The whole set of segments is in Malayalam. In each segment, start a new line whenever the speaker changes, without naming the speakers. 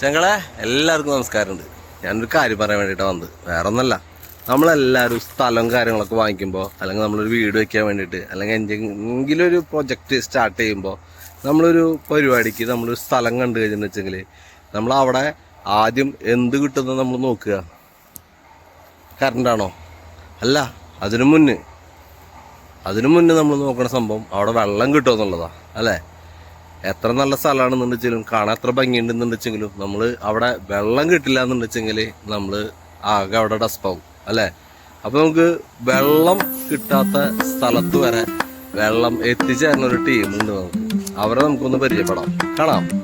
ചങ്ങളെ എല്ലാവർക്കും നമസ്കാരമുണ്ട്. ഞാനൊരു കാര്യം പറയാൻ വേണ്ടിയിട്ടാണ് വന്നത്. വേറെ ഒന്നല്ല നമ്മളെല്ലാവരും സ്ഥലവും കാര്യങ്ങളൊക്കെ വാങ്ങിക്കുമ്പോൾ അല്ലെങ്കിൽ നമ്മളൊരു വീട് വയ്ക്കാൻ വേണ്ടിയിട്ട് അല്ലെങ്കിൽ എന്തെങ്കിലും ഒരു പ്രൊജക്റ്റ് സ്റ്റാർട്ട് ചെയ്യുമ്പോൾ നമ്മളൊരു പരിപാടിക്ക് നമ്മളൊരു സ്ഥലം കണ്ടു കഴിഞ്ഞെന്ന് വെച്ചെങ്കിൽ നമ്മൾ അവിടെ ആദ്യം എന്ത് കിട്ടുന്നത് നമ്മൾ നോക്കുക. കറണ്ടാണോ അല്ല അതിനു മുന്നേ. അതിനു മുന്നേ നമ്മൾ നോക്കുന്ന സംഭവം അവിടെ വെള്ളം കിട്ടുമെന്നുള്ളതാണ് അല്ലേ? എത്ര നല്ല സ്ഥലമാണെന്നുണ്ടെങ്കിലും കാണാൻ എത്ര ഭംഗിയുണ്ടെന്നുണ്ടെച്ചെങ്കിലും നമ്മൾ അവിടെ വെള്ളം കിട്ടില്ല എന്നുണ്ടെച്ചെങ്കിൽ നമ്മൾ ആകെ അവിടെ ഡസ്പാവും അല്ലേ? അപ്പം നമുക്ക് വെള്ളം കിട്ടാത്ത സ്ഥലത്ത് വരെ വെള്ളം എത്തിച്ചേരുന്ന ഒരു ടീമുണ്ട് നമുക്ക്. അവരെ നമുക്കൊന്ന് പരിചയപ്പെടാം. കാണാം.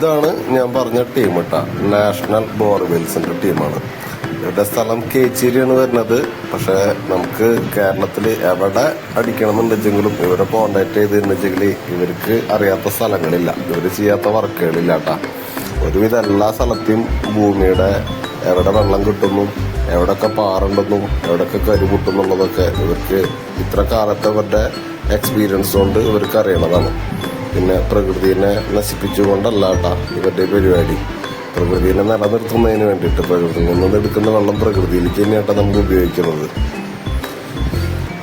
ഇതാണ് ഞാൻ പറഞ്ഞ ടീം കേട്ടോ നാഷണൽ ബോർവെൽസിന്റെ ടീമാണ് ഇവരുടെ സ്ഥലം കേച്ചേരിയാണ് വരുന്നത്. പക്ഷെ നമുക്ക് കേരളത്തിൽ എവിടെ അടിക്കണമെന്നുണ്ടെങ്കിലും ഇവരെ കോണ്ടാക്ട് ചെയ്തിട്ടുണ്ടെങ്കിൽ ഇവർക്ക് അറിയാത്ത സ്ഥലങ്ങളില്ല. ഇവർ ചെയ്യാത്ത വർക്കുകളില്ല കേട്ടാ ഒരുവിധ എല്ലാ സ്ഥലത്തെയും ഭൂമിയുടെ എവിടെ വെള്ളം കിട്ടുന്നു എവിടെയൊക്കെ പാറുണ്ടെന്നും എവിടെയൊക്കെ കരി പൊട്ടുന്നുള്ളതൊക്കെ ഇവർക്ക് ഇത്ര കാലത്തെ അവരുടെ എക്സ്പീരിയൻസ് കൊണ്ട് ഇവർക്ക് അറിയണതാണ്. പിന്നെ പ്രകൃതിനെ നശിപ്പിച്ചുകൊണ്ടല്ല കേട്ടാ ഇവരുടെ പരിപാടി. പ്രകൃതിനെ നിലനിർത്തുന്നതിന് വേണ്ടിയിട്ട് പ്രകൃതിയിൽ നിന്ന് എടുക്കുന്ന വെള്ളം പ്രകൃതിയിലേക്ക് തന്നെയാട്ടാ നമുക്ക് ഉപയോഗിക്കുന്നത്.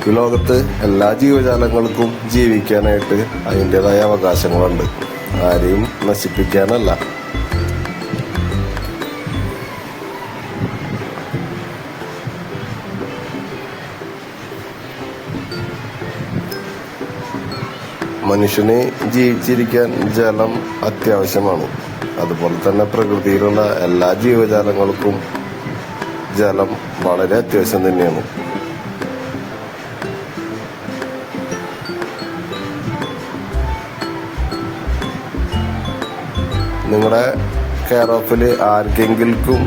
ഈ ലോകത്ത് എല്ലാ ജീവജാലങ്ങൾക്കും ജീവിക്കാനായിട്ട് അതിന്റെതായ അവകാശങ്ങളുണ്ട്. ആരെയും നശിപ്പിക്കാനല്ല. മനുഷ്യന് ജീവിച്ചിരിക്കാൻ ജലം അത്യാവശ്യമാണ്. അതുപോലെ തന്നെ പ്രകൃതിയിലുള്ള എല്ലാ ജീവജാലങ്ങൾക്കും ജലം വളരെ അത്യാവശ്യം തന്നെയാണ്. നിങ്ങളുടെ കെയർ ഓഫിൽ ആർക്കെങ്കിലും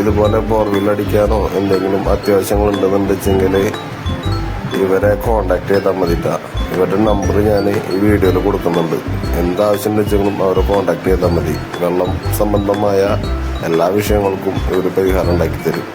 ഇതുപോലെ ബോർവെൽ അടിക്കാനോ എന്തെങ്കിലും അത്യാവശ്യങ്ങൾ ഉണ്ടെന്നുണ്ടെച്ചെങ്കിൽ ഇവരെ കോണ്ടാക്ട് ചെയ്താൽ മതിട്ടാ ഇവരുടെ നമ്പർ ഞാൻ ഈ വീഡിയോയിൽ കൊടുക്കുന്നുണ്ട്. എന്താവശ്യം വെച്ചെങ്കിലും അവരെ കോണ്ടാക്ട് ചെയ്താൽ മതി. വെള്ളം സംബന്ധമായ എല്ലാ വിഷയങ്ങൾക്കും ഇവർ പരിഹാരം ഉണ്ടാക്കി തരും